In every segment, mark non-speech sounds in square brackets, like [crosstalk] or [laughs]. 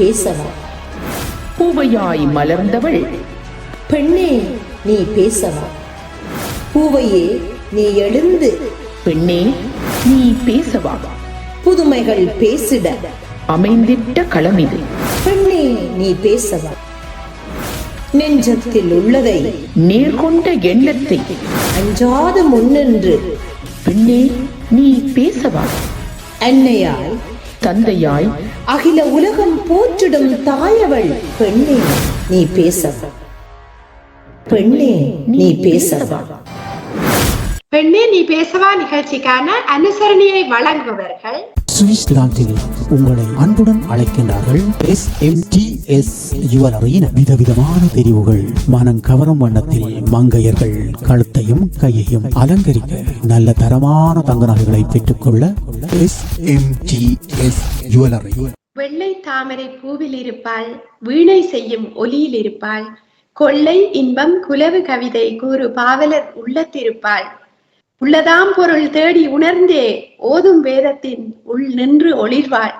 பேசவா பூவையாய் மலர்ந்தவள். பெண்ணே நீ பேசவா பூவையே நீ எழுந்து. பெண்ணே நீ பேசவா. புதுமைகள் பேசிட. அமைந்திட்ட களமிது. பெண்ணே நீ பேசவா. நெஞ்சத்தில் உள்ளதை. நேர்கொண்ட எண்ணத்தை. அஞ்சாது முன்னின்று. பெண்ணே நீ பேசவா. அன்னையாய். தந்தையாய் அகில உலகம் போற்றிடும் தாயவள் பெண்ணே நீ பேசவா? பெண்ணே நீ பேசவா? பெண்ணே நீ பேசவா? நிகழ்ச்சிக்கான அனுசரணையை வழங்குபவர்கள். சுவிட்சர்லாந்தில் உங்களை அன்புடன் அழைக்கின்றார்கள் எஸ் எம் டி எஸ் யுவலரியின் விதவிதமான தெரிவுகள். மனம் கவரும் வண்ணத்தில் மங்கையர்கள் கழுத்தையும் கையையும் அலங்கரிக்க நல்ல தரமான தங்க நகைகளை பெற்றுக்கொள்ள S M D S jewellery வெள்ளை தாமரை பூவில் இருப்பாள் வீணை செய்யும் ஒலியில் இருப்பாள். கொள்ளை இன்பம் குலவு கவிதை கூறு பாவலர் உள்ளத்திருப்பாள். உள்ளதாம் பொருள் தேடி உணர்ந்தே ஓதும் வேதத்தின் உள் நின்று ஒளிர்வாள்.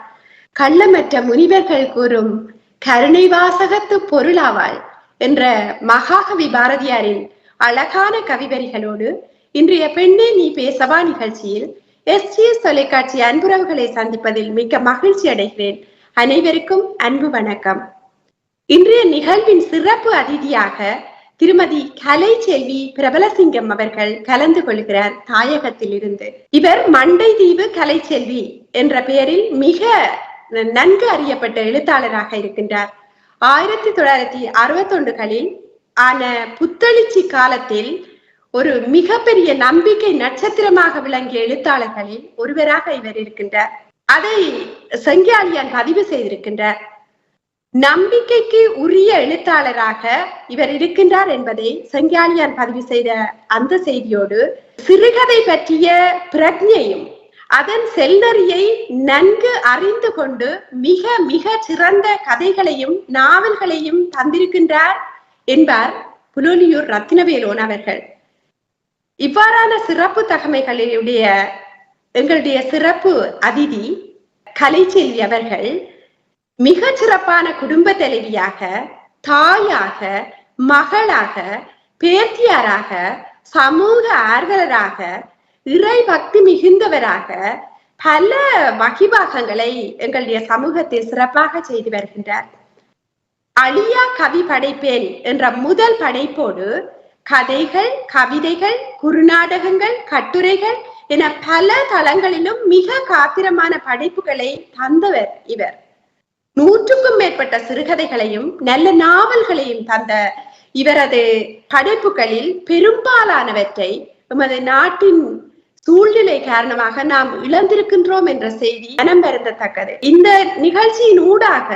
கள்ளமற்ற முனிவர்கள் கூறும் கருணை வாசகத்து பொருளாவாள் என்ற மகாகவி பாரதியாரின் அழகான கவிவரிகளோடு இன்றைய பெண்ணே நீ பேசவா நிகழ்ச்சியில் எஸ்சிஎஸ் தொலைக்காட்சி அன்புறவுகளை சந்திப்பதில் மிக்க மகிழ்ச்சி அடைகிறேன். அனைவருக்கும் அன்பு வணக்கம். இன்றைய நிகழ்வின் சிறப்பு அதிதியாக திருமதி கலை செல்வி பிரபலசிங்கம் அவர்கள் கலந்து கொள்கிறார் தாயகத்தில் இருந்து இவர் மண்டை தீவு கலைச்செல்வி என்ற பெயரில் மிக நன்கு அறியப்பட்ட எழுத்தாளராக இருக்கின்றார். ஆயிரத்தி தொள்ளாயிரத்தி அறுபத்தொண்டுகளில் ஆன புத்தளிச்சி காலத்தில் ஒரு மிகப்பெரிய நம்பிக்கை நட்சத்திரமாக விளங்கிய எழுத்தாளர்களில் ஒருவராக இவர் இருக்கின்றார். அதை செங்கியாலியான் பதிவு செய்திருக்கின்றார். நம்பிக்கைக்கு உரிய எழுத்தாளராக இவர் இருக்கின்றார் என்பதை செங்கியாலியான் பதிவு செய்த அந்த செய்தியோடு சிறுகதை பற்றிய பிரஜையும் அதன் செல்லறியை நன்கு அறிந்து கொண்டு மிக மிக சிறந்த கதைகளையும் நாவல்களையும் தந்திருக்கின்றார் என்பார் புலோலியூர் ரத்தினவேலோன் அவர்கள். இவ்வாறான சிறப்பு தகமைகளுடைய எங்களுடைய சிறப்பு அதிதி கலைச்செல்வி அவர்கள் மிக சிறப்பான குடும்ப தலைவியாக தாயாக மகளாக பேத்தியாராக சமூக ஆர்வலராக இறை பக்தி மிகுந்தவராக பல வகிபாகங்களை எங்களுடைய சமூகத்தில் சிறப்பாக செய்து வருகின்றார். அழியா கவி படைப்பேன் என்ற முதல் படைப்போடு கதைகள் கவிதைகள் குறுநாடகங்கள் கட்டுரைகள் என பல தளங்களிலும் மிக காத்திரமான படைப்புகளை தந்தவர் இவர். நூற்றுக்கும் மேற்பட்ட சிறுகதைகளையும் நல்ல நாவல்களையும் தந்த இவரது படைப்புகளில் பெரும்பாலானவற்றை எமது நாட்டின் சூழ்நிலை காரணமாக நாம் இழந்திருக்கின்றோம் என்ற செய்தி மனம் வருந்தத்தக்கது. இந்த நிகழ்ச்சியின் ஊடாக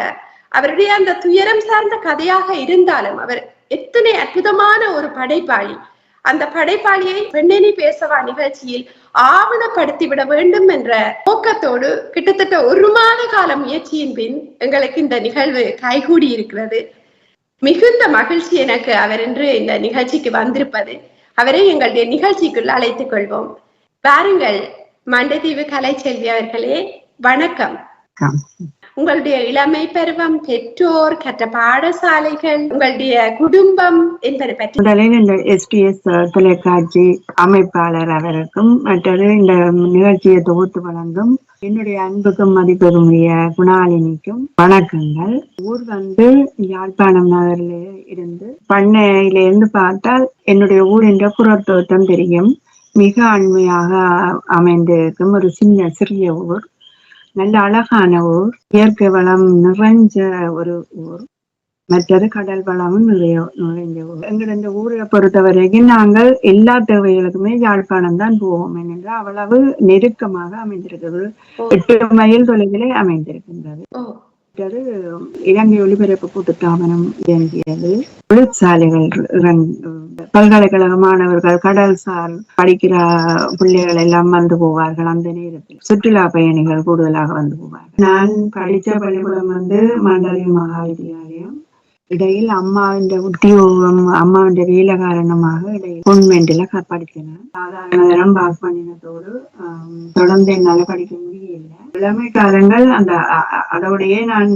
அவருடைய அந்த துயரம் சார்ந்த கதையாக இருந்தாலும் அவர் எத்தனை அற்புதமான ஒரு படைப்பாளி. அந்த படைப்பாளியை பெண்ணெனி பேசவா நிகழ்ச்சியில் ஆவணப்படுத்தி விட வேண்டும் என்ற நோக்கத்தோடு கிட்டத்தட்ட ஒரு மாத கால முயற்சியின் பின் எங்களுக்கு இந்த நிகழ்வு கைகூடி இருக்கிறது. மிகுந்த மகிழ்ச்சி எனக்கு அவர் என்று இந்த நிகழ்ச்சிக்கு வந்திருப்பது. அவரை எங்களுடைய நிகழ்ச்சிக்குள் அழைத்துக் கொள்வோம். வாருங்கள் மண்டதீவு கலைச்செல்வி அவர்களே வணக்கம். உங்களுடைய இளமை பருவம் பெற்றோர் கற்ற பாடசாலைகள் உங்களுடைய குடும்பம் என்பதை பற்றி முதலில் இந்த எஸ்டிஎஸ் தொலைக்காட்சி அமைப்பாளர் அவருக்கும் மற்றது இந்த நிகழ்ச்சியை தொகுத்து வழங்கும் என்னுடைய அன்புக்கும் மதிப்புக்குரிய குணாலினிக்கும் வணக்கங்கள். ஊர் வந்து யாழ்ப்பாணம் நகரில் இருந்து பண்ணையிலிருந்து பார்த்தால் என்னுடைய ஊர் என்ற புறத்தோட்டம் தெரியும். மிக அண்மையாக அமைந்திருக்கும் ஒரு சின்ன சிறிய ஊர். நல்ல அழகான ஊர். இயற்கை வளம் நிறைஞ்ச ஒரு ஊர். மற்றது கடல் வளமும் நிறைய நிறைஞ்ச ஊர். எங்கள் இந்த ஊரை பொறுத்த வரைக்கும் நாங்கள் எல்லா தேவைகளுக்குமே யாழ்ப்பாணம் தான் போவோம். ஏனென்றால் அவ்வளவு நெருக்கமாக அமைந்திருக்கிறது. எட்டு மைல் தொலைவிலே அமைந்திருக்கின்றது. ஓ இலங்கை ஒலிபரப்பு கூட்டுத்தாபனம் இயங்கியது. தொழிற்சாலைகள் பல்கலைக்கழக மாணவர்கள் கடல்சார் படிக்கிற பிள்ளைகள் எல்லாம் வந்து போவார்கள் அந்த நேரத்தில். சுற்றுலா பயணிகள் கூடுதலாக வந்து போவார்கள். நான் படித்த பள்ளிக்கூடம் வந்து மண்டலி மகா வித்தியாலயம் இடையில் அம்மாவின் உத்தியோகம் அம்மாவின் வேலை காரணமாக இடையில் பொன்மெண்டில படித்தேன் சாதாரண பாஸ் பண்ணினதோடு தொடர்ந்து என்னால படிக்க முடியல இளமை காலங்கள் அந்த அதோடைய அதோடையே நான்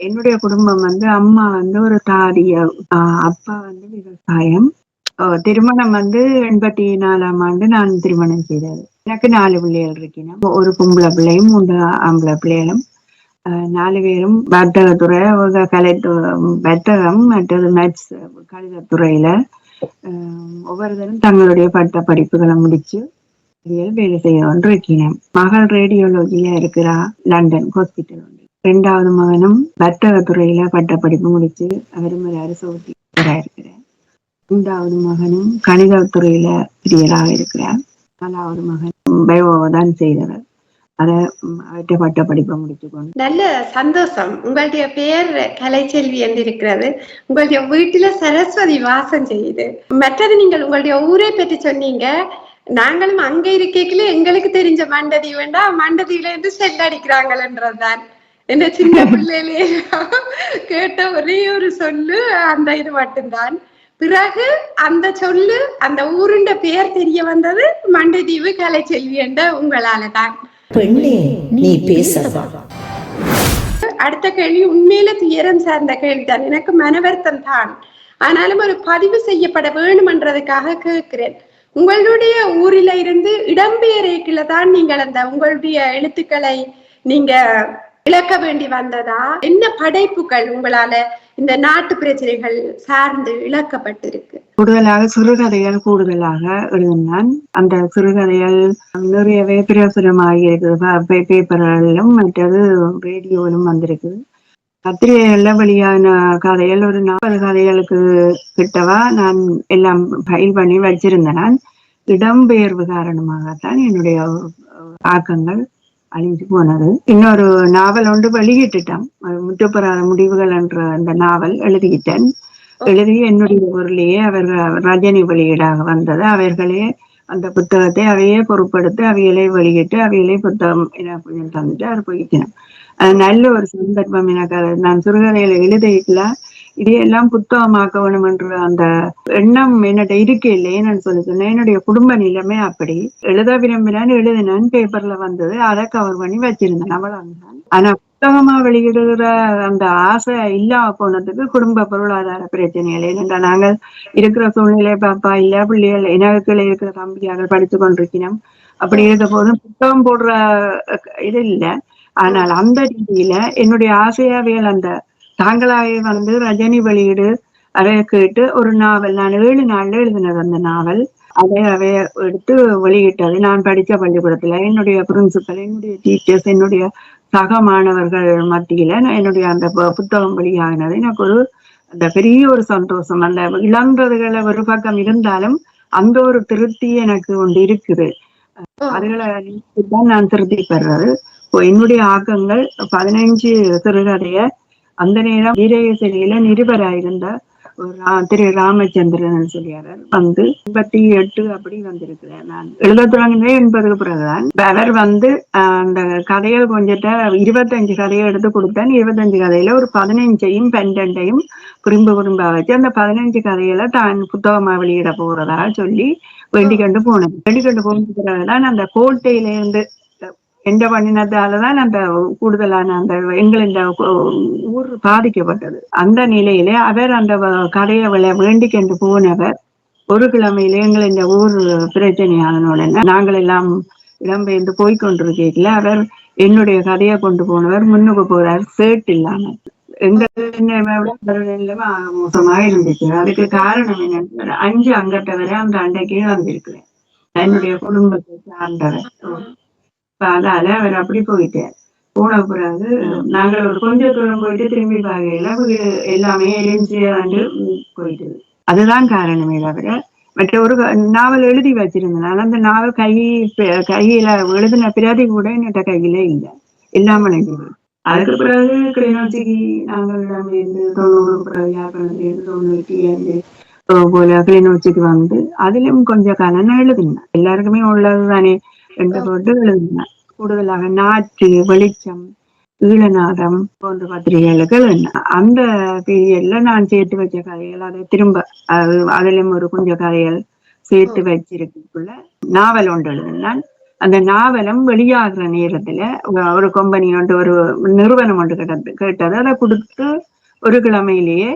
என்னுடைய குடும்பம் வந்து அம்மா வந்து ஒரு தாரிய ஆஹ் அப்பா வந்து விவசாயம். திருமணம் வந்து எண்பத்தி நாலாம் ஆண்டு நான் திருமணம் செய்தது. எனக்கு நாலு பிள்ளைகள் இருக்கிறேன் ஒரு பொம்பளை பிள்ளையும் மூன்று ஆம்பளை பிள்ளைகளும். நாலு பேரும் வர்த்தகத்துறை ஒரு கலை வர்த்தகம் மற்றது மேத்ஸ் கணிதத்துறையில ஒவ்வொருத்தரும் தங்களுடைய பட்ட படிப்புகளை முடிச்சு வேலை செய்ய ஒன்று இருக்கிறேன் மகள் ரேடியோலஜியா இருக்கிறா லண்டன் ஹாஸ்பிட்டல் ஒன்று ரெண்டாவது மகனும் வர்த்தகத்துறையில பட்ட படிப்பு முடிச்சு அவரும் ஒரு அரசு இருக்கிறார். மூன்றாவது மகனும் கணிதத்துறையில பிரியராக இருக்கிறார். நாலாவது மகன் பயோவை தான் செய்தவர். அதை பட்ட படிப்பை முடிச்சு கொண்டு நல்ல சந்தோஷம். உங்களுடைய பெயர் கலைச்செல்வி என்று இருக்கிறது உங்களுடைய வீட்டுல சரஸ்வதி வாசம் செய்யுது. மற்றது நீங்கள் உங்களுடைய ஊரை பற்றி சொன்னீங்க. நாங்களும் அங்க இருக்கைக்குள்ள எங்களுக்கு தெரிஞ்ச மண்டதி வேண்டா மண்டதியில இருந்து செல் அடிக்கிறாங்கன்றதுதான் என்ன சின்ன [laughs] பிள்ளையிலே கேட்ட ஒரே ஒரு சொல்லு அந்த இது மட்டும்தான். பிறகு அந்த சொல்லு அந்த ஊருண்ட பெயர் தெரிய வந்தது மண்டதீவு கலைச்செல்வி என்ற உங்களால தான் பெண்ணே நீ பேசவா? அடுத்த கேள்வி உண்மையில துயரம் சார்ந்த கேள்விதான். எனக்கு மனவருத்தம் தான். ஆனாலும் ஒரு பதிவு செய்யப்பட வேணுமென்றதுக்காக கேட்கிறேன். உங்களுடைய ஊரில இருந்து இடம்பெயர்ல தான் நீங்கள் அந்த உங்களுடைய எழுத்துக்களை நீங்க இழக்க வேண்டி வந்ததா? என்ன படைப்புகள் உங்களால இந்த நாட்டு பிரச்சனைகள் சார்ந்து இழக்கப்பட்டிருக்கு? கூடுதலாக சிறுகதைகள் கூடுதலாக எழுதினான். அந்த சிறுகதைகள் நிறையவே பிரசுரமாகி இருக்குது பேப்பர்களிலும் மற்றது ரேடியோவிலும் வந்திருக்கு. பத்திரிகைகள்ல வெளியான கதைகள் ஒரு நாற்பது கதைகளுக்கு கிட்டவா நான் எல்லாம் ஃபைல் பண்ணி வச்சிருந்தேன். நான் இடம்பெயர்வு காரணமாகத்தான் என்னுடைய ஆக்கங்கள் அழிஞ்சு போனது. இன்னொரு நாவல் ஒன்று வெளியிட்டுட்டேன். முற்றுப்பெறாத முடிவுகள் என்ற அந்த நாவல் எழுதிக்கிட்டேன். எழுதி என்னுடைய ஊர்லயே அவர்கள் ரஜினி வெளியீடாக வந்தது. அவர்களே அந்த புத்தகத்தை அவையே பொருட்படுத்தி அவைகளை வெளியிட்டு அவைகளை புத்தகம் எனக்கு தந்துட்டு அவர் போயிட்டேன் அது நல்ல ஒரு சந்தர்ப்பம் எனக்கு. அது நான் சிறுகதையில எழுதிக்கல இதையெல்லாம் புத்தகமாக்க வேணும் என்ற அந்த எண்ணம் என்னட்ட இருக்கே இல்லையே நான் சொல்லி சொன்னேன் என்னுடைய குடும்ப நிலைமை அப்படி. எழுத விரும்பினான்னு எழுதினான்னு பேப்பர்ல வந்தது. அதை கவர் பண்ணி வச்சிருந்தேன். அவ்வளவுதான். ஆனா புத்தகமா வெளியிடுகிற அந்த ஆசை இல்லாம போனதுக்கு குடும்ப பொருளாதார பிரச்சனைகள் ஏனென்றால் நாங்கள் இருக்கிற சூழ்நிலை பாப்பா இல்ல பிள்ளைகள் எனக்கு இருக்கிற தம்பியாக படித்து கொண்டிருக்கிறோம் அப்படி இருந்த போதும் புத்தகம் போடுற இது இல்லை. ஆனால் அந்த ரீதியில என்னுடைய ஆசையாவியல் அந்த தாங்களாவே வந்து ரஜினி வெளியீடு அதை கேட்டு ஒரு நாவல் நான் ஏழு நாள்ல எழுதினது அந்த நாவல். அதை அவைய எடுத்து வெளியிட்டது. நான் படித்த பள்ளிக்கூடத்துல என்னுடைய பிரின்சிபல் என்னுடைய டீச்சர்ஸ் என்னுடைய சக மாணவர்கள் மத்தியில என்னுடைய அந்த புத்தகம் வெளியாகினது எனக்கு ஒரு அந்த பெரிய ஒரு சந்தோஷம். அந்த இழந்ததுகளை ஒரு பக்கம் இருந்தாலும் அந்த ஒரு திருப்தி எனக்கு ஒன்று இருக்குது. அதுகளை தான் நான் திருப்தி பெறுறது. இப்போ என்னுடைய ஆக்கங்கள் பதினைஞ்சு சிறுகதைய அந்த நேரம் வீரேசரியில நிருபராயிருந்த ஒரு ரா- திரு ராமச்சந்திரன் சொல்லியாரர் வந்து எண்பத்தி எட்டு அப்படி வந்திருக்கிறேன் நான் எழுத தொடங்கினே என்பதுக்கு பிறகுதான். அவர் வந்து ஆஹ், அந்த கதையை கொஞ்சிட்ட இருபத்தஞ்சு கதையை எடுத்து கொடுத்தேன். இருபத்தஞ்சு கதையில ஒரு பதினஞ்சையும் பன்னெண்டையும் குறும்பு குறும்பா வச்சு அந்த பதினஞ்சு கதையில தான் புத்தகமா வெளியிட போறதா சொல்லி வேண்டிக்கொண்டு போனேன். வேண்டிக்கொண்டு போன பிறகுதான் அந்த கோட்டையில இருந்து எந்த பண்ணினதாலதான் அந்த கூடுதலான அந்த எங்கள் இந்த ஊர் பாதிக்கப்பட்டது. அந்த நிலையிலே அவர் அந்த கடையை கதையை விளை வேண்டிக் போனவர். ஒரு கிழமையில எங்கள் இந்த ஊர் பிரச்சனையானவுடனே நாங்கள் எல்லாம் இடம்பெயர்ந்து போய்கொண்டிருக்கீங்கள அவர் என்னுடைய கதையை கொண்டு போனவர். முன்னுக்கு போறார். சேட் இல்லாம எங்க மோசமாக இருந்துச்சு அதுக்கு காரணம் என்னன்னு அஞ்சு அங்கத்தவரை அந்த அண்டைக்கு வந்திருக்கிறேன் என்னுடைய குடும்பத்தை சார்ந்தவர். அதால அவர் அப்படி போயிட்டார். போன பிறகு நாங்கள் ஒரு கொஞ்ச தூரம் போயிட்டு திரும்பி பார்க்கையில வீடு எல்லாமே எரிஞ்சு வந்து போயிட்டது. அதுதான் காரணமே தவிர மற்ற ஒரு நாவல் எழுதி வச்சிருந்தேன் அந்த நாவல் கை கையில எழுதின பிரதி கூட என்கிட்ட கையில இல்லை. இல்லாமல் இருந்தது அதுக்கு பிறகு கிளிநொச்சிக்கு நாங்கள் இடம்பெயர்ந்து தொண்ணூறு பிறகு யாழ்ப்பாணத்திலிருந்து தொண்ணூற்றி அஹ் போல கிளிநொச்சிக்கு வந்து அதிலும் கொஞ்சம் காலம் நான் எழுதினேன். எல்லாருக்குமே உள்ளது தானே என்று போட்டு எழுதினேன் கூடுதலாக நாற்று வெளிச்சம் ஈழநாதம் போன்ற பத்திரிகைகளுக்கு அந்த பீரியட்ல நான் சேர்த்து வச்ச கதைகள் அதை திரும்ப அது அதிலும் ஒரு கொஞ்சம் கதைகள் சேர்த்து வச்சிருக்கக்குள்ள நாவல் ஒன்று எழுதினேன் அந்த நாவலம் வெளியாகிற நேரத்துல ஒரு கம்பெனி ஒன்று ஒரு நிறுவனம் ஒன்று கேட்டது. கேட்டது. அதை கொடுத்து ஒரு கிழமையிலேயே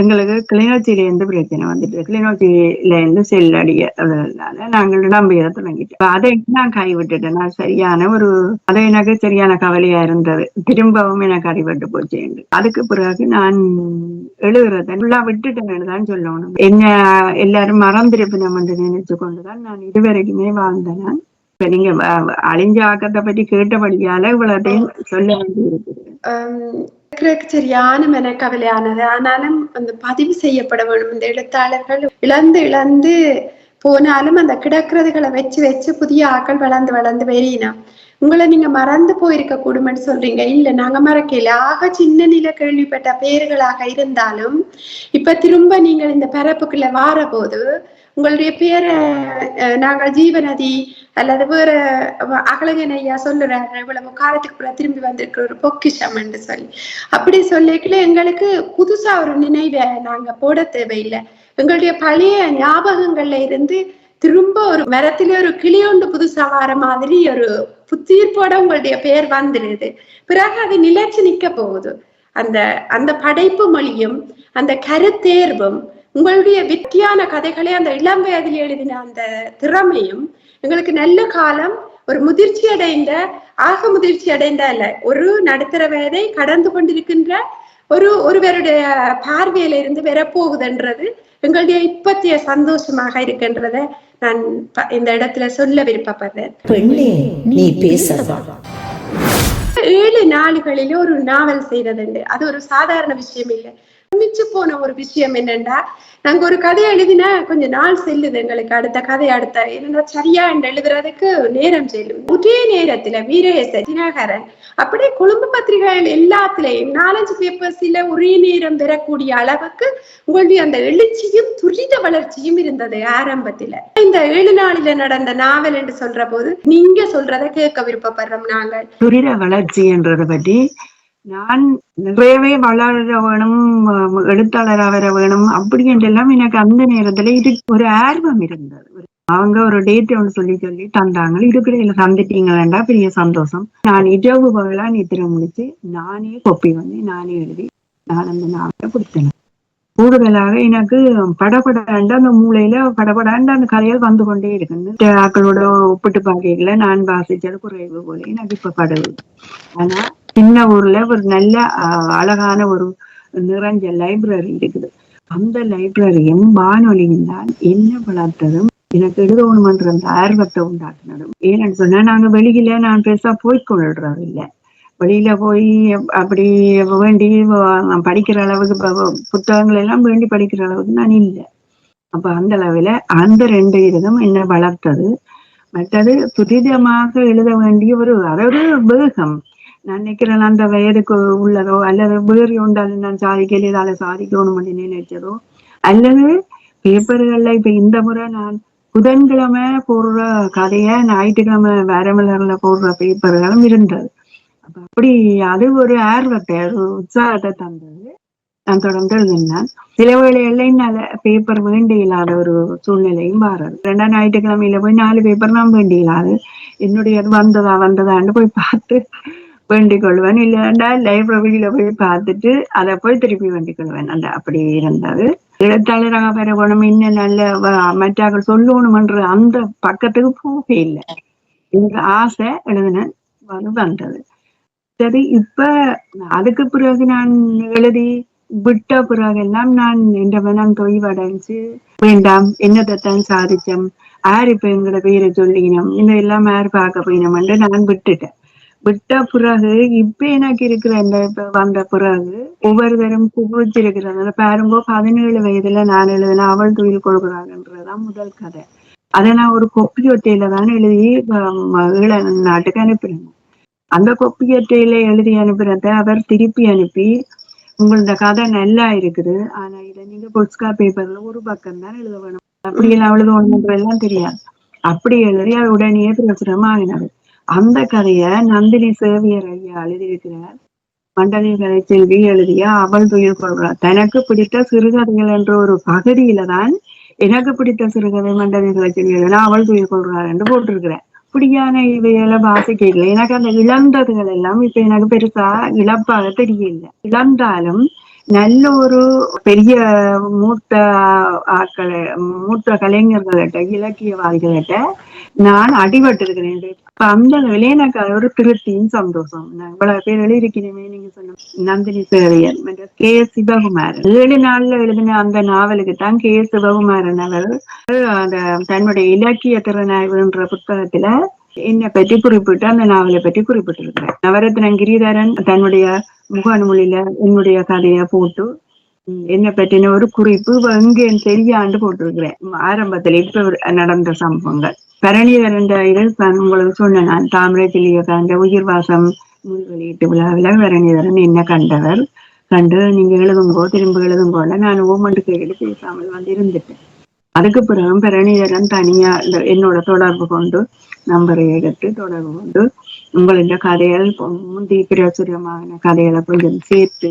எங்களுக்கு கிளிநொச்சியில இருந்து பிரச்சனை வந்துட்டு கிளிநொச்சியில இருந்து செல் அதனால நாங்கள் இடம்பெயர தொடங்கிட்டோம். அதை நான் கைவிட்டுட்டேன். நான் சரியான ஒரு அது எனக்கு சரியான கவலையா இருந்தது. திரும்பவும் எனக்கு அடிபட்டு போச்சு என்று. அதுக்கு பிறகு நான் எழுதுறத ஃபுல்லா விட்டுட்டேன்னு தான் சொல்லணும். என்ன எல்லாரும் மறந்திருப்பினம் என்று நினைச்சு கொண்டுதான் நான் இதுவரைக்குமே வாழ்ந்தேன். இப்ப நீங்க அழிஞ்ச ஆக்கத்தை பற்றி கேட்டபடியால இவ்வளவு சொல்ல வேண்டியிருக்கு இருக்கிறதுக்கு சரியான மனக்கவலையானது ஆனாலும் அந்த பதிவு செய்யப்பட வேண்டும். இந்த எழுத்தாளர்கள் இழந்து இழந்து போனாலும் அந்த கிடக்கிறதுகளை வச்சு வச்சு புதிய ஆக்கள் வளர்ந்து வளர்ந்து வெறியினா உங்களை நீங்க மறந்து போயிருக்க கூடுமென்னு சொல்றீங்க. இல்ல நாங்க மறக்கல. ஆக சின்ன நில கேள்விப்பட்ட பெயர்களாக இருந்தாலும் இப்ப திரும்ப நீங்கள் இந்த பரப்புக்குள்ள வார போது உங்களுடைய பேரை நாங்கள் ஜீவநதி அல்லது வேற வ- ஐயா சொல்லுறாரு இவ்வளவு காலத்துக்கு பிறகு திரும்பி வந்திருக்கிற ஒரு பொக்கிஷம் என்று சொல்லி. அப்படி சொல்லிக்கல எங்களுக்கு புதுசா ஒரு நினைவை நாங்க போட தேவையில்லை. எங்களுடைய பழைய ஞாபகங்கள்ல இருந்து திரும்ப ஒரு மரத்திலே ஒரு கிளி ஒன்று புதுசா வர மாதிரி ஒரு புத்தீர்ப்போட உங்களுடைய பெயர் வந்துடுது பிறகு அது நிலைச்சு நிக்க போகுது. அந்த அந்த படைப்பு மொழியும் அந்த கருத்தேர்வும் உங்களுடைய வித்தியான கதைகளை அந்த இளம் வயதில் எழுதின அந்த திறமையும் எங்களுக்கு நல்ல காலம் ஒரு முதிர்ச்சி அடைந்த ஆக முதிர்ச்சி அடைந்த அல்ல ஒரு நடுத்தர வயதை கடந்து கொண்டிருக்கின்ற ஒரு ஒருவருடைய பார்வையில இருந்து வரப்போகுதுன்றது எங்களுடைய இப்பத்திய சந்தோஷமாக இருக்கின்றத நான் இந்த இடத்துல சொல்ல விருப்பப்படுறேன். பெண்ணே நீ பேசவா? ஏழு நாளுகளில ஒரு நாவல் செய்யறதுண்டு அது ஒரு சாதாரண விஷயம் இல்லை. மிச்சு போன ஒரு விஷயம் என்னன்னா நாங்க ஒரு கதை எழுதினா கொஞ்ச நாள் செல்லுது எங்களுக்கு அடுத்த கதை அடுத்த. என்னன்னா சரியா என்று எழுதுறதுக்கு நேரம் செல்லும். ஒரே நேரத்துல வீரேச தினகரன் அப்படியே கொழும்பு பத்திரிகைகள் எல்லாத்துலயும் நாலஞ்சு பேப்பர்ஸ்ல ஒரே நேரம் பெறக்கூடிய அளவுக்கு உங்களுடைய அந்த எழுச்சியும் துரித வளர்ச்சியும் இருந்தது ஆரம்பத்துல. இந்த ஏழு நாளில நடந்த நாவல் என்று சொல்ற போது நீங்க சொல்றதை கேட்க விருப்பப்படுறோம் நாங்கள். துரித வளர்ச்சின்றதை பற்றி நான் நிறையவே வளர வேணும் அஹ் வர வேணும் அப்படி என்றெல்லாம் எனக்கு அந்த நேரத்துல இது ஒரு ஆர்வம் இருந்தது. ஒரு- அவங்க ஒரு டேட் ஒன்று சொல்லி சொல்லி தந்தாங்க. இதுக்கிடையில தந்துட்டீங்களா பெரிய சந்தோஷம். நான் இரவு பகலா நித்திர முடிச்சு நானே கொப்பி வந்து நானே எழுதி நான் அந்த நாவலை கொடுத்தேன். கூடுதலாக எனக்கு படபடாண்டு அந்த மூளையில படபடாண்டு அந்த கதைகள் வந்து கொண்டே இருக்கு ஆக்களோட ஒப்பிட்டு பார்க்கல நான் வாசிச்சது குறைவு போல எனக்கு இப்ப படுது ஆனா சின்ன ஊர்ல ஒரு நல்ல அழகான ஒரு நிறைஞ்ச லைப்ரரி இருக்குது. அந்த லைப்ரரியும் வானொலியும் தான் என்ன வளர்த்ததும் எனக்கு எழுதணுமன்ற அந்த ஆர்வத்தை உண்டாக்குனதும். ஏன்னு சொன்னா நாங்க வெளியில நான் பெருசா போய் கொள்றது இல்ல வெளியில போய் அப்படி வேண்டி படிக்கிற அளவுக்கு புத்தகங்கள் எல்லாம் வேண்டி படிக்கிற அளவுக்கு நான் இல்லை. அப்ப அந்த அளவுல அந்த ரெண்டு இதுவும் என்ன வளர்த்தது? மற்றது துரிதமாக எழுத வேண்டிய ஒரு அதாவது வேகம். நான் நினைக்கிறேன் அந்த வயதுக்கு உள்ளதோ அல்லது வேறு ஒன்றால் நான் சாதிக்கல இதால சாதிக்கணும் நினைச்சதோ அல்லது பேப்பர்கள்ல இப்ப இந்த முறை நான் புதன்கிழமை போடுற கதைய ஞாயிற்றுக்கிழமை வேரமலர்ல போடுற பேப்பர்களும் இருந்தது. அப்ப அப்படி அது ஒரு ஆர்வத்தை ஒரு உற்சாகத்தை தந்தது. நான் தொடர்ந்து எழுதினேன். சில வேளைகள்ல என்னால பேப்பர் வேண்டி இல்லாத ஒரு சூழ்நிலையும் மாறுது ரெண்டாம் ஞாயிற்றுக்கிழமையில போய் நாலு பேப்பர் நான் வேண்டி இல்லாது என்னுடைய வந்ததா வந்ததான்னு போய் பார்த்து வேண்டிக் கொள்வேன் இல்லைன்னா லைப்ரரியில போய் பார்த்துட்டு அதை போய் திருப்பி வேண்டிக் கொள்வேன் அந்த அப்படி இருந்தது எழுத்தாளராக பெற இன்னும் நல்ல மற்றாக்கள் சொல்லணுமன்ற அந்த பக்கத்துக்கு போகவே இல்லை. என்ற ஆசை எழுதினேன் வந்தது. சரி இப்ப அதுக்கு பிறகு நான் எழுதி விட்ட பிறகெல்லாம் நான் என்ற மனம் தொய்வடைஞ்சு வேண்டாம் என்னதைத்தான் சாதிச்சோம் ஆர் இப்ப எங்களோட பேரை சொல்லினோம் இந்த எல்லாம் யார் பார்க்க போயினோம் என்று நான் விட்டுட்டேன். விட்ட பிறகு இப்ப எனக்கு இருக்கிற இந்த இப்ப வந்த பிறகு ஒவ்வொருத்தரும் குவிச்சிருக்கிறது பாருங்க பதினேழு வயதுல நான் எழுதின அவள் துயில் கொள்கிறாங்கன்றதுதான் முதல் கதை. அதை நான் ஒரு கொப்பி ஒட்டையில தான் எழுதி அஹ், நாட்டுக்கு அனுப்பினேன். அந்த கொப்பி ஒட்டையில எழுதி அனுப்புறத அவர் திருப்பி அனுப்பி உங்களோட கதை நல்லா இருக்குது. ஆனா இதை நீங்க பொஸ்கா பேப்பர்ல ஒரு பக்கம் தான் எழுத வேணும் அப்படியெல்லாம் எழுதணுன்றதெல்லாம் தெரியாது. அப்படி எழுதி அது உடனே பிரசுரமாகினது அந்த கதைய நந்தினி சேவியர் ஐயா எழுதியிருக்கிறார். மண்டலி கதை செல்வி எழுதிய அவள் துயில் கொள்கிறார் தனக்கு பிடித்த சிறுகதைகள் என்ற ஒரு பகுதியில தான் எனக்கு பிடித்த சிறுகதை மண்டலி கதை எழுதினா அவள் துயில் கொள்கிறார் என்று போட்டிருக்கிறேன். இப்படியான இவையெல்லாம் பாசிக்கல எனக்கு அந்த இழந்ததுகள் எல்லாம் இப்ப எனக்கு பெருசா இழப்பாக தெரியல இழந்தாலும் நல்ல ஒரு பெரிய மூத்த ஆட்களை மூத்த கலைஞர்கள்ட்ட இலக்கியவாதிகள்கிட்ட நான் அடிபட்டிருக்கிறேன். இப்ப அந்த நிலையில எனக்கு ஒரு திருப்தியும் சந்தோஷம். நான் இவ்வளவு பேர் எழுதியிருக்கிறேன் நீங்க சொன்ன நந்தினி சேவையர் மற்றும் கே சிவகுமார் சிவகுமாரன். ஏழு நாள்ல எழுதின அந்த நாவலுக்கு தான் கே சிவகுமாரன் அவர் அந்த தன்னுடைய இலக்கிய திறனாய்வுன்ற புத்தகத்துல என்னை பற்றி குறிப்பிட்டு அந்த நாவலை பற்றி குறிப்பிட்டிருக்கிறார் நவரத்னம் கிரிதரன் தன்னுடைய முகநூலில என்னுடைய கதையை போட்டு என்னை பற்றின ஒரு குறிப்பு எங்கே தெரியாண்டு போட்டிருக்கிறேன். ஆரம்பத்துல இப்ப நடந்த சம்பவங்கள். பரணிதரன் இது உங்களுக்கு சொன்னேன் நான் தாமரை தெளியக்காண்ட உயிர் வாசம் நூல் வெளியீட்டு விழாவில் பரணிதரன் என்ன கண்டவர். கண்டு நீங்க எழுதுங்கோ திரும்ப எழுதுங்கோல நான் ஓமண்டு கேட்டு பேசாமல் வந்து இருந்துட்டேன். அதுக்கு பிறகு பிரணியரன் தனியா என்னோட தொடர்பு கொண்டு நம்பரை எடுத்து தொடர்பு கொண்டு உங்களுடைய கதைகள் முந்தி பிரசுரமான கதைகளை கொஞ்சம் சேர்த்து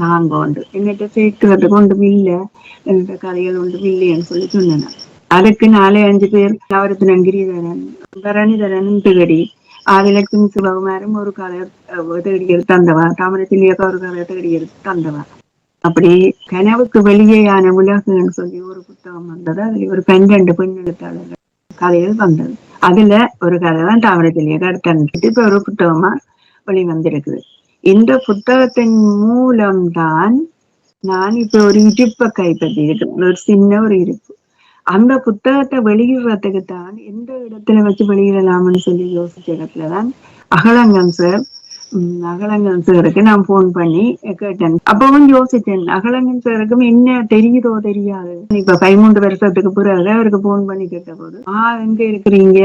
தாங்க உண்டு. என்கிட்ட சேர்க்கிறது ஒன்றும் இல்லை. என்கிட்ட கதைகள் ஒன்றும் இல்லைன்னு சொல்லி சொன்னேன். அதுக்கு நாலே அஞ்சு பேர் நவரத்னம் கிரிதரன் பரணிதரன் திகடி ஆதிலட்சுமி சிவகுமாரும் ஒரு கதை தேடி எடுத்து தந்தவா தாமரத்திலேயே ஒரு கதை தேடி எடுத்து தந்தவா. அப்படி கனவுக்கு வெளியேயான உலகம்னு சொல்லி ஒரு புத்தகம் வந்தது. அதுல ஒரு பன்னிரண்டு பெண் எழுத்தாளர்கள் கதைகள் வந்தது. அதுல ஒரு கதை தான் தாமரத்திலேயே அடுத்து இப்ப ஒரு புத்தகமா வெளிவந்திருக்குது. இந்த புத்தகத்தின் மூலம்தான் நான் இப்ப ஒரு இருப்பை கைப்பற்றி இருக்கிறேன் ஒரு சின்ன ஒரு இருப்பு அந்த புத்தகத்தை வெளியிடுறதுக்கு தான் எந்த இடத்துல வச்சு வெளியிடலாம்னு சொல்லி யோசிச்ச இடத்துலதான் அகலங்கம் சார் அகலங்கன் சாருக்கு நான் போன் பண்ணி கேட்டேன். அப்பவும் யோசிச்சேன் அகலங்கன் சாருக்கும் என்ன தெரியுதோ தெரியாது. இப்ப பதிமூன்று வருஷத்துக்கு பிறகு அவருக்கு போன் பண்ணி கேட்ட போது ஆஹ் எங்க இருக்கிறீங்க?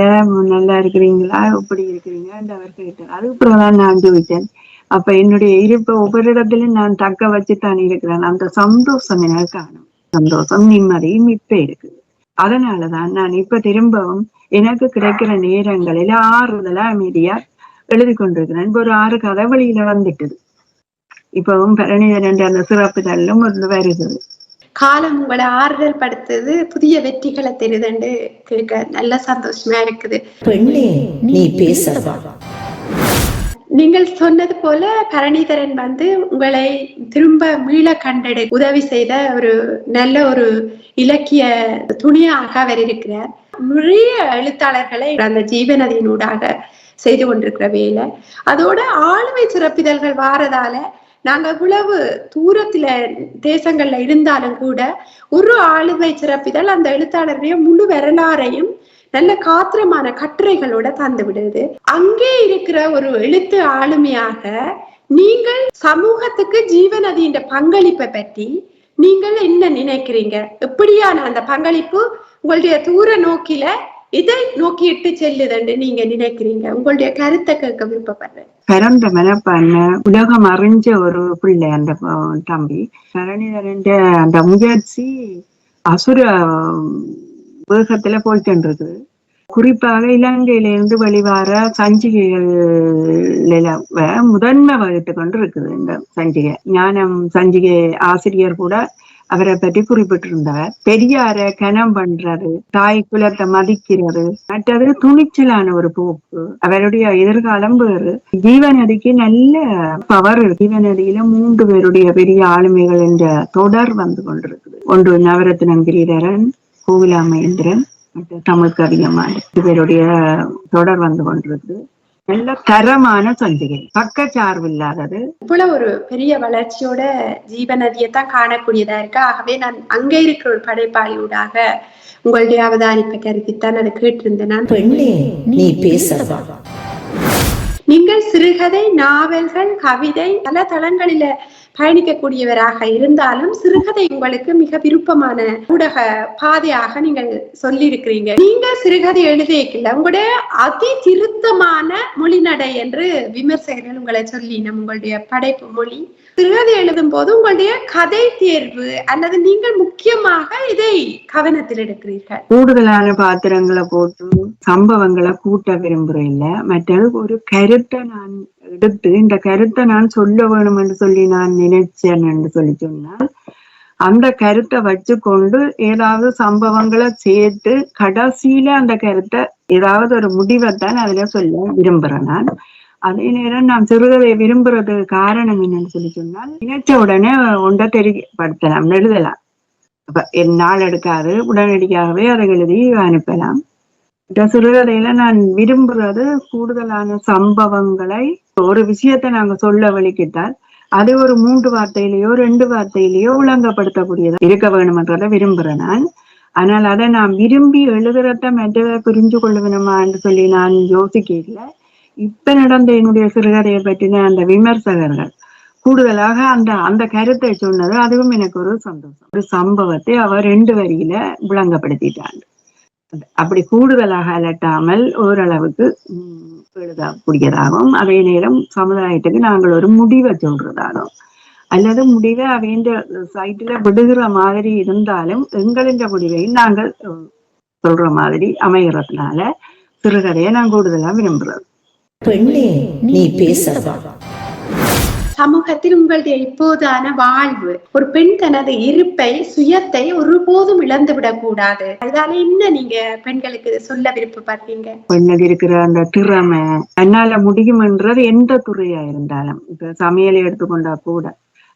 நல்லா இருக்கிறீங்களா? எப்படி இருக்கிறீங்க? அவர் கேட்டார். அதுக்கு பிறகுதான் நான் ஜோதிச்சேன் அப்ப என்னுடைய இருப்பை ஒவ்வொரு இடத்துலயும் நான் தக்க வச்சுத்தான் இருக்கிறேன். அந்த சந்தோஷம் எனக்கு காணும். சந்தோஷம் நிம்மதியும் இப்ப இருக்குது அதனாலதான் நான் இப்ப திரும்பவும் எனக்கு கிடைக்கிற நேரங்களில் ஆறுதலா அமைதியா எழுதி கொண்டிருக்கிறேன் இப்ப ஒரு ஆறு கதை வெளியில வந்துட்டுது. இப்பவும் பரணிதரன் அந்த சிறப்புதலும் ஒரு வருகிறது. காலம் உங்களை ஆறுதல் படுத்துது புதிய வெற்றிகளை தெரியுதுன்னு கேட்க நல்ல சந்தோஷமா இருக்குது. பெண்ணே நீ பேசவா நீங்கள் சொன்னது போல பரணிதரன் வந்து உங்களை திரும்ப மீள கண்டெடு உதவி செய்த ஒரு நல்ல ஒரு இலக்கிய துணியாக அவர் இருக்கிறார். நிறைய எழுத்தாளர்களை அந்த ஜீவநதியினூடாக செய்து கொண்டிருக்கிற வேலை. அதோட ஆளுமை சிறப்பிதழ்கள் வாரதால நாங்க இவ்வளவு தூரத்துல தேசங்கள்ல இருந்தாலும் கூட ஒரு ஆளுமை சிறப்பிதழ் அந்த எழுத்தாளருடைய முழு வரலாறையும் நல்ல காத்திரமான கட்டுரைகளோட தந்து விடுது. அங்கே இருக்கிற ஒரு எழுத்து ஆளுமையாக நீங்கள் சமூகத்துக்கு ஜீவநதியின் பங்களிப்பை பற்றி நீங்கள் என்ன நினைக்கிறீங்க? எப்படியான அந்த பங்களிப்பு உங்களுடைய தூர நோக்கில இதை நோக்கி இட்டு செல்லுதுன்னு நீங்க நினைக்கிறீங்க? உங்களுடைய கருத்தை கேட்க விருப்பப்படுறேன். பிறந்த மனப்பான்மை உலகம் அறிஞ்ச ஒரு பிள்ளை அந்த தம்பி. பரணிதரன் அந்த முயற்சி அசுர வேகத்துல போயிட்டு இருக்குது குறிப்பாக இலங்கையிலிருந்து வெளிவார சஞ்சிகைகள் முதன்மை வகித்து கொண்டு இருக்குது இந்த சஞ்சிகை. ஞானம் சஞ்சிகை ஆசிரியர் கூட அவரை பற்றி குறிப்பிட்டிருந்தவர். பெரியார கனம் பண்றது தாய் குலத்தை மதிக்கிறது மற்றது துணிச்சலான ஒரு போக்கு. அவருடைய எதிர்காலம் வேறு. ஜீவநதிக்கு நல்ல பவர் ஜீவநதியில மூன்று பேருடைய பெரிய ஆளுமைகள் என்ற தொடர் வந்து கொண்டிருக்குது. ஒன்று நவரத்னம் கிரிதரன் கோவிலா மகேந்திரன் தமிழ் கவியமான இவருடைய தொடர் வந்து கொண்டிருக்கு நல்ல தரமான சஞ்சிகை பக்கச்சார்பு இல்லாதது இவ்வளவு ஒரு பெரிய வளர்ச்சியோட ஜீவநதியை தான் காணக்கூடியதா இருக்கு. ஆகவே நான் அங்கே இருக்கிற ஒரு படைப்பாளியூடாக உங்களுடைய அவதானிப்பை கருத்தித்தான் அதை கேட்டிருந்தேன். நான் பெண்ணே நீ பேசவா? நீங்கள் சிறுகதை நாவல்கள் கவிதை பல தளங்களில பயணிக்கக்கூடியவராக இருந்தாலும் சிறுகதை உங்களுக்கு மிக விருப்பமான ஊடக பாதையாக நீங்கள் சொல்லியிருக்கிறீங்க. நீங்க சிறுகதை எழுதியிருக்கல உங்களுடைய அதி திருத்தமான மொழிநடை என்று விமர்சகர்கள் உங்களை சொல்லினோம் உங்களுடைய படைப்பு மொழி சிறுகதை எழுதும் போது உங்களுடைய கதை தேர்வு அல்லது நீங்கள் முக்கியமாக இதை கவனத்தில் எடுக்கிறீர்கள். கூடுதலான பாத்திரங்களை போட்டு சம்பவங்களை கூட்ட விரும்புறேன் இல்ல மற்றது ஒரு கருத்தை நான் எடுத்து இந்த கருத்தை நான் சொல்ல வேணும் என்று சொல்லி நான் நினைச்சேன் என்று சொல்லி சொன்னால் அந்த கருத்தை வச்சுக்கொண்டு ஏதாவது சம்பவங்களை சேர்த்து கடைசியில அந்த கருத்தை ஏதாவது ஒரு முடிவை தான் அதுல சொல்ல விரும்புறேன் நான். அதே நேரம் நான் சிறுகதையை விரும்புறதுக்கு காரணம் என்னன்னு சொல்லி சொன்னால் நினைச்ச உடனே ஒன்றை தெரியப்படுத்தலாம் எழுதலாம். அப்ப என் நாள் எடுக்காது உடனடியாகவே அதை எழுதி அனுப்பலாம். இந்த சிறுகதையில நான் விரும்புறது கூடுதலான சம்பவங்களை ஒரு விஷயத்தை நாங்க சொல்ல வலிக்கிட்டால் அது ஒரு மூன்று வார்த்தையிலேயோ ரெண்டு வார்த்தையிலேயோ விளங்கப்படுத்தக்கூடியதா இருக்க வேணுமன்றதை விரும்புறேன் நான். ஆனால் அதை நான் விரும்பி எழுதுறத மற்றதை புரிஞ்சு கொள்ளுவேணுமான்னு சொல்லி நான் யோசிக்கல இப்ப நடந்த என்னுடைய சிறுகதையை பற்றின அந்த விமர்சகர்கள் கூடுதலாக அந்த அந்த கருத்தை சொன்னது அதுவும் எனக்கு ஒரு சந்தோஷம். ஒரு சம்பவத்தை அவர் ரெண்டு வரியில விளங்கப்படுத்திட்டாங்க அப்படி கூடுதலாக அலட்டாமல் ஓரளவுக்கு எழுதக்கூடியதாகவும் அதே நேரம் சமுதாயத்துக்கு நாங்கள் ஒரு முடிவை சொல்றதாகவும் அல்லது முடிவை அவைன்ற சைட்டில் விடுகிற மாதிரி இருந்தாலும் எங்களின் முடிவை நாங்கள் சொல்ற மாதிரி அமைகிறதுனால சிறுகதையை நான் கூடுதலாக விரும்புறது பெண்ணே நீ பேசவா? சமூகத்தில் உங்களுடைய இப்போதான வாழ்வு ஒரு பெண் தனது இருப்பை சுயத்தை ஒருபோதும் இழந்து விடக்கூடாது அதனால என்ன நீங்க பெண்களுக்கு சொல்ல விருப்பப்படுறீங்க பெண்ணுக்கு இருக்கிற அந்த திறமை என்னால முடியும்ன்றது எந்த துறையா இருந்தாலும். இப்ப சமையலை எடுத்துக்கொண்டா கூட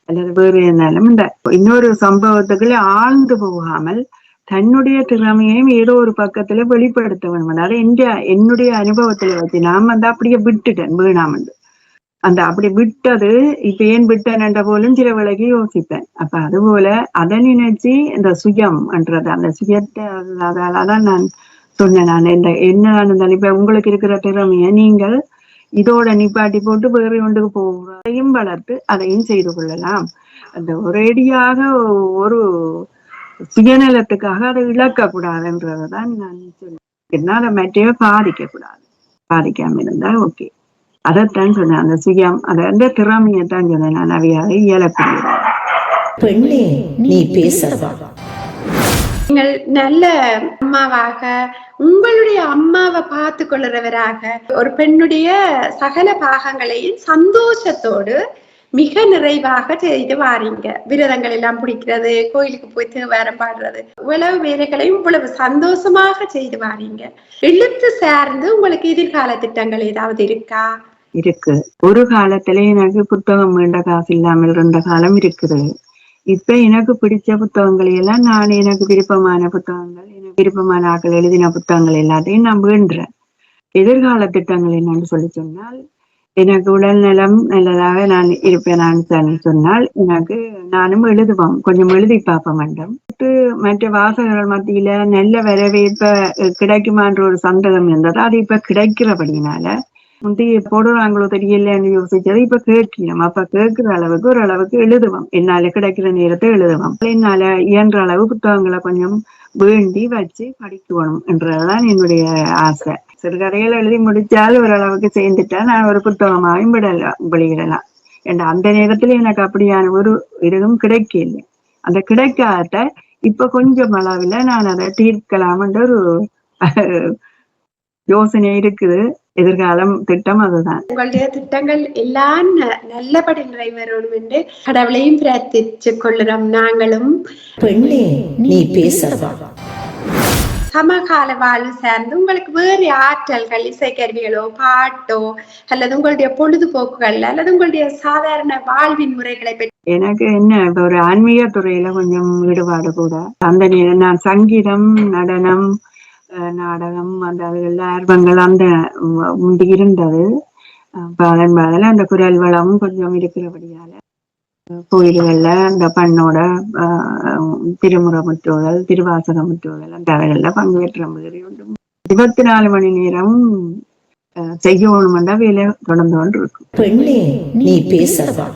அல்லது வேறு என்னாலும் இந்த இன்னொரு சம்பவத்துக்குள்ள ஆழ்ந்து போகாமல் தன்னுடைய திறமையையும் ஏதோ ஒரு பக்கத்துல வெளிப்படுத்த வேணும் அதாவது எந்த என்னுடைய அனுபவத்துல வச்சு நான் வந்து அப்படியே விட்டுட்டேன் வீணாமண்டு. அந்த அப்படி விட்டது இப்ப ஏன் விட்டேன்ன்ற போலும் சில விலகி யோசிப்பேன். அப்ப அது போல அதை நினைச்சு இந்த சுயம் என்றது அந்த சுயத்தை அதாலதான் நான் சொன்னேன் நான். இந்த என்ன இப்ப உங்களுக்கு இருக்கிற திறமைய நீங்கள் இதோட நிப்பாட்டி போட்டு வேறு ஒன்றுக்கு போகிறதையும் வளர்த்து அதையும் செய்து கொள்ளலாம். அந்த ஒரேடியாக ஒரு சுயநலத்துக்காக அதை இழக்க கூடாதுன்றதான் நான் சொல்லியிருக்கேன் அதை மற்றே பாதிக்க கூடாது பாதிக்காம இருந்தா ஓகே அதைத்தான் சொன்னேன். அந்த சுயம் அதை அந்த திறமையைத்தான் சொன்னேன் நான். அவையாக இயலக்கூடியது பெண்ணே நீ பேசவா? நீங்கள் நல்ல அம்மாவாக உங்களுடைய அம்மாவை பார்த்து கொள்ளுறவராக ஒரு பெண்ணுடைய சகல பாகங்களையும் சந்தோஷத்தோடு மிக நிறைவாக செய்து வாரீங்க. விரதங்கள் எல்லாம் பிடிக்கிறது கோயிலுக்கு போய் தேவாரம் பாடுறது. இவ்வளவு வேலைகளையும் இவ்வளவு சந்தோஷமாக செய்து வாரீங்க. எழுத்து சார்ந்து உங்களுக்கு எதிர்கால திட்டங்கள் ஏதாவது இருக்கா? இருக்கு. ஒரு காலத்துல எனக்கு புத்தகம் வேண்ட காசு இல்லாமல் இருந்த காலம் இருக்குது. இப்ப எனக்கு பிடிச்ச புத்தகங்களை எல்லாம் நான் எனக்கு விருப்பமான புத்தகங்கள் எனக்கு விருப்பமான ஆக்கள் எழுதின புத்தகங்கள் எல்லாத்தையும் நான் வேண்டுறேன் எதிர்கால திட்டங்கள் என்னன்னு சொல்லி சொன்னால் எனக்கு உடல் நலம் நல்லதாக நான் இருப்பேன் நான் சொன்னால் எனக்கு நானும் எழுதுவோம் கொஞ்சம் எழுதி பார்ப்ப வேண்டும் மற்ற வாசகர்கள் மத்தியில நல்ல வரவேற்ப கிடைக்குமான்ற ஒரு சந்தேகம் இருந்தது. அது இப்ப கிடைக்கிறபடினால முந்தைய போடுறாங்களோ தெரியலன்னு யோசிச்சது இப்ப கேட்கிறோம். அப்ப கேட்கிற அளவுக்கு ஒரு அளவுக்கு எழுதுவோம் என்னால கிடைக்கிற நேரத்தை எழுதுவோம் என்னால இயன்ற அளவு புத்தகங்களை கொஞ்சம் வேண்டி வச்சு படிக்கணும் என்றதுதான் என்னுடைய ஆசை. சிறுகதைகள் எழுதி முடிச்சால் ஓரளவுக்கு சேர்ந்துட்டா நான் ஒரு புத்தகமாகவும் விடலாம் வெளியிடலாம். ஏன்னா அந்த நேரத்துல எனக்கு அப்படியான ஒரு இதுவும் கிடைக்கல அந்த கிடைக்காத இப்ப கொஞ்சம் அளவுல நான் அதை தீர்க்கலாம்ன்ற ஒரு யோசனை இருக்குது. எதிர்காலம் திட்டம் அதுதான். உங்களுடைய திட்டங்கள் எல்லாம் நல்லபடி நிறைவேறணும் என்று கடவுளையும் பிரார்த்திச்சு கொள்ளுறோம் நாங்களும் பெண்ணே நீ பேசவா? சமகால வாழ்வு சார்ந்து உங்களுக்கு வேறு ஆற்றல்கள் இசைக்கருவிகளோ பாட்டோ அல்லது உங்களுடைய பொழுதுபோக்குகள் அல்லது உங்களுடைய சாதாரண வாழ்வின் முறைகளை பற்றி எனக்கு என்ன ஒரு ஆன்மீக துறையில கொஞ்சம் ஈடுபாடு கூட. அந்த நான் சங்கீதம் நடனம் நாடகம் அந்த அதுல ஆர்வங்கள் அந்த உண்டு இருந்தது. அப்ப அதன் பதில அந்த குரல் வளமும் கொஞ்சம் இருக்கிறபடியால. கோயில்கள்ல அந்த பண்ணோட ஆஹ் திருமுறை முற்றோதல் திருவாசக முற்றோதல் அந்த அவைகள்ல பங்கேற்ற மாதிரி உண்டு. இருபத்தி நாலு மணி நேரம் அஹ் செய்யணுமெண்டா வேலை தொடர்ந்து கொண்டு இருக்கும் பெண்ணே நீ பேசவா?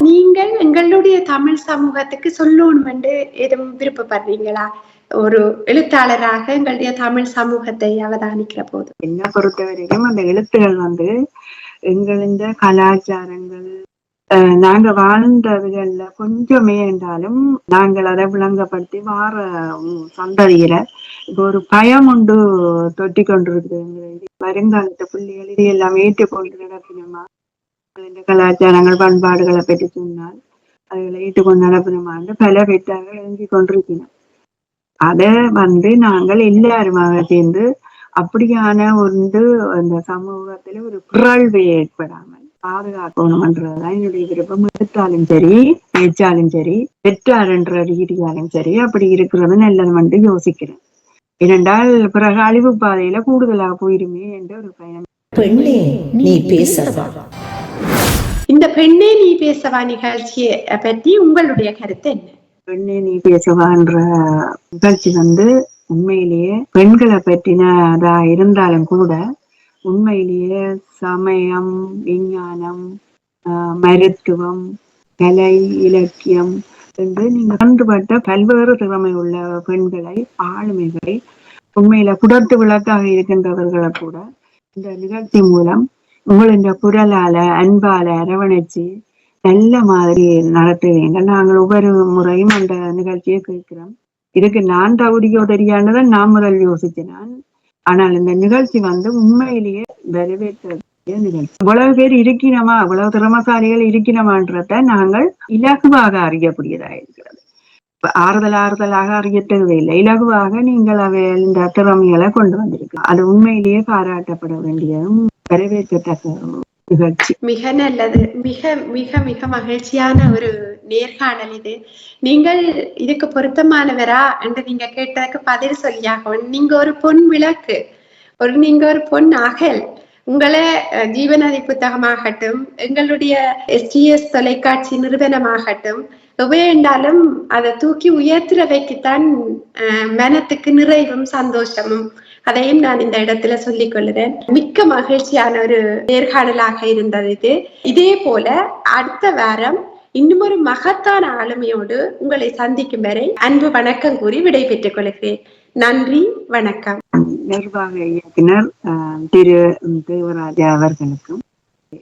நீங்கள் எங்களுடைய தமிழ் சமூகத்துக்கு சொல்லணும் என்று எதுவும் விருப்பப்படுறீங்களா? ஒரு எழுத்தாளராக எங்களுடைய தமிழ் சமூகத்தை அவதானிக்கிற போது. என்னை பொறுத்த வரைக்கும் அந்த எழுத்துகள் வந்து எங்கள் இந்த கலாச்சாரங்கள் நாங்க வாழ்ந்ததுகள்ல கொஞ்சமே என்றாலும் நாங்கள் அதை விளங்கப்படுத்தி வார சந்ததியில இப்போ ஒரு பயம் உண்டு தொட்டி கொண்டிருக்குது வருங்காலத்து பிள்ளைகள் இது எல்லாம் ஏற்றுக்கொண்டு நடக்கணுமா? இந்த கலாச்சாரங்கள் பண்பாடுகளை பற்றி சொன்னால் அதுகளை ஏற்றுக்கொண்டு நடப்பணுமான்னு பல பெற்றார்கள் எழுதி கொண்டிருக்கணும் அதை வந்து நாங்கள் எல்லாருமாக சேர்ந்து அப்படியான ஒன்று அந்த சமூகத்துல ஒரு பிறழ்வு ஏற்படாமல் பாதுகாக்கணும்ன்றதுதான் என்னுடைய விருப்பம். எடுத்தாலும் சரி பேச்சாலும் சரி பெற்றார் என்ற ரீதியாலும் சரி அப்படி இருக்கிறது நல்லது வந்து யோசிக்கிறேன். ஏனென்றால் பிறகு அழிவு பாதையில கூடுதலாக போயிருமே என்ற ஒரு பயணம். பெண்ணே நீ பேசவா? இந்த பெண்ணே நீ பேசவா நிகழ்ச்சியை பற்றி உங்களுடைய கருத்து என்ன? பெண்ணே நீ பேசவான்ற நிகழ்ச்சி வந்து உண்மையிலேயே பெண்களை பற்றினதா இருந்தாலும் கூட உண்மையிலேயே சமயம் விஞ்ஞானம் மருத்துவம் கலை இலக்கியம் என்று நீங்க ஒன்றுபட்ட பல்வேறு திறமை உள்ள பெண்களை ஆளுமைகளை உண்மையில குடத்து விளக்காக இருக்கின்றவர்களை கூட இந்த நிகழ்ச்சி மூலம் உங்களின் குரலால அன்பால அரவணைச்சு நல்ல மாதிரி நடத்துவீங்க நாங்கள் ஒவ்வொரு முறையும் அந்த நிகழ்ச்சியை கேட்கிறோம். இதுக்கு நான் தகுதியோ தெரியாண்டதான் நான் முதல் யோசிச்சேன் நான் ஆனால் இந்த நிகழ்ச்சி வந்து உண்மையிலேயே வரவேற்ற நிகழ்ச்சி. இவ்வளவு பேர் இருக்கிறோமா இவ்வளவு திறமசாலிகள் இருக்கிறோமான்றத நாங்கள் இலகுவாக அறியக்கூடியதா இருக்கிறது. இப்ப ஆறுதல் ஆறுதலாக அறிய இல்லை. இலகுவாக நீங்கள் அவை இந்த திறமைகளை கொண்டு வந்திருக்கலாம். அது உண்மையிலேயே பாராட்டப்பட வேண்டியதும் வரவேற்கத்தக்க நிகழ்ச்சி மிக நல்லது. மிக மிக மிக மகிழ்ச்சியான ஒரு நேர்காணல் இது. நீங்கள் இதுக்கு பொருத்தமானவரா என்று நீங்க கேட்டதுக்கு பதில் சொல்லியாகும் நீங்க ஒரு பொன் விளக்கு ஒரு நீங்க ஒரு பொன் அகல் உங்களை ஜீவநதி புத்தகமாகட்டும் எங்களுடைய எஸ்டிஎஸ் தொலைக்காட்சி நிறுவனமாகட்டும் எவை என்றாலும் அதை தூக்கி உயர்த்துற வைக்கத்தான் மனத்துக்கு நிறைவும் சந்தோஷமும். அதையும் நான் இந்த இடத்துல சொல்லிக் கொள்கிறேன். மிக்க மகிழ்ச்சியான ஒரு நேர்காணலாக இருந்தது இது. இதே போல அடுத்த வாரம் இன்னும் ஒரு மகத்தான ஆளுமையோடு உங்களை சந்திக்கும் வரை அன்பு வணக்கம் கூறி விடை பெற்றுக் கொள்கிறேன். நன்றி வணக்கம். நிர்வாக இயக்குனர் திரு தேவராஜா அவர்களுக்கும்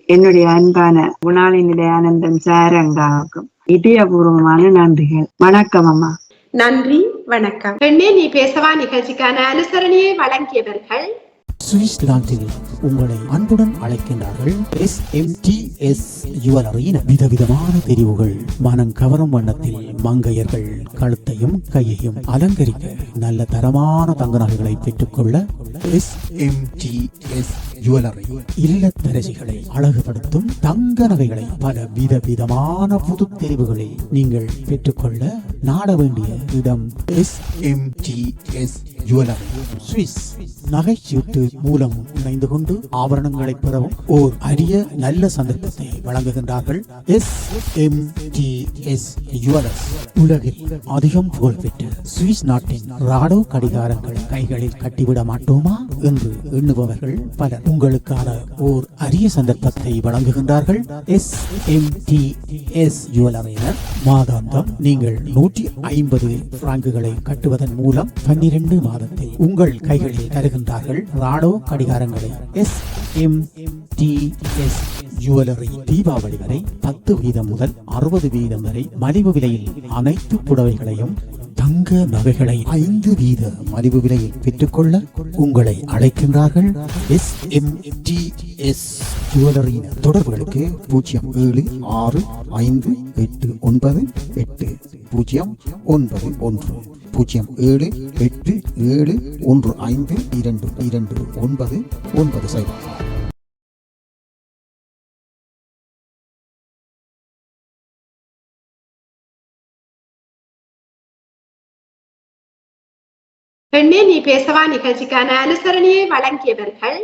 என்னுடைய அன்பான குணாளி நிலையானந்தன் சாரங்காவுக்கும் இதயபூர்வமான நன்றிகள். வணக்கம் அம்மா. நன்றி வணக்கம். பெண்ணே நீ பேசவா நிகழ்ச்சிக்கான அனுசரணையை வழங்கியவர்கள் சுவிட்சர்லாந்தில் உங்களை அன்புடன் அழைக்கின்றார்கள். எஸ் எம் டி எஸ் ஜுவல்லரியின் விதவிதமான தெரிவுகள். மனம் கவரும் வண்ணத்தில் மங்கையர்கள் கழுத்தையும் கையையும் அலங்கரிக்க நல்ல தரமான தங்க நகைகளை பெற்றுக்கொள்ள S M D S jewellery இல்லத்தரசிகளை அழகுபடுத்தும் தங்க நகைகளை பல விதவிதமான புது தெரிவுகளை நீங்கள் பெற்றுக்கொள்ள நாட வேண்டிய இடம் S M D S jewellery Swiss நகைச்சீட்டு மூலம் இணைந்து கொண்டு ஆபரணங்களை பெறவும் ஓர் அரிய நல்ல சந்தர்ப்பத்தை வழங்குகின்றார்கள். S M D S jewellers உலகில் அதிகம் புகழ்பெற்ற சுவிஸ் நாட்டின் ராடோ கடிகாரங்களை கைகளில் கட்டிவிட மாட்டோமா என்று எண்ணுபவர்கள் பலர். உங்களுக்கான ஓர் அரிய சந்தர்ப்பத்தை வழங்குகின்றார்கள். எஸ் எம் டி எஸ் ஜுவல்லரியினர் மாதாந்தம் நீங்கள் நூற்றி ஐம்பது பிராங்குகளை கட்டுவதன் மூலம் பன்னிரண்டு மாதத்தில் உங்கள் கைகளில் தருகின்றார்கள். Rado கடிகாரங்களை S M D S jewellery Deepavali வரை பத்து வீதம் முதல் அறுபது வீதம் வரை மலிவு விலையில் அனைத்து புடவைகளையும் தங்க நகைகளை ஐந்து வீத மலிவு விலையில் பெற்றுக்கொள்ள உங்களை அழைக்கின்றார்கள். எஸ் எம் டி எஸ் ஜுவல்லரியின் தொடர்புகளுக்கு பூஜ்ஜியம் ஏழு ஆறு ஐந்து எட்டு ஒன்பது எட்டு பூஜ்ஜியம் ஒன்பது ஒன்று. பூஜ்ஜியம் ஏழு எட்டு ஏழு ஒன்று ஐந்து இரண்டு இரண்டு ஒன்பது ஒன்பது சைபர் பெண்ணே நீ பேசவா நிகழ்ச்சிக்கான அனுசரணையை வழங்கியவர்கள்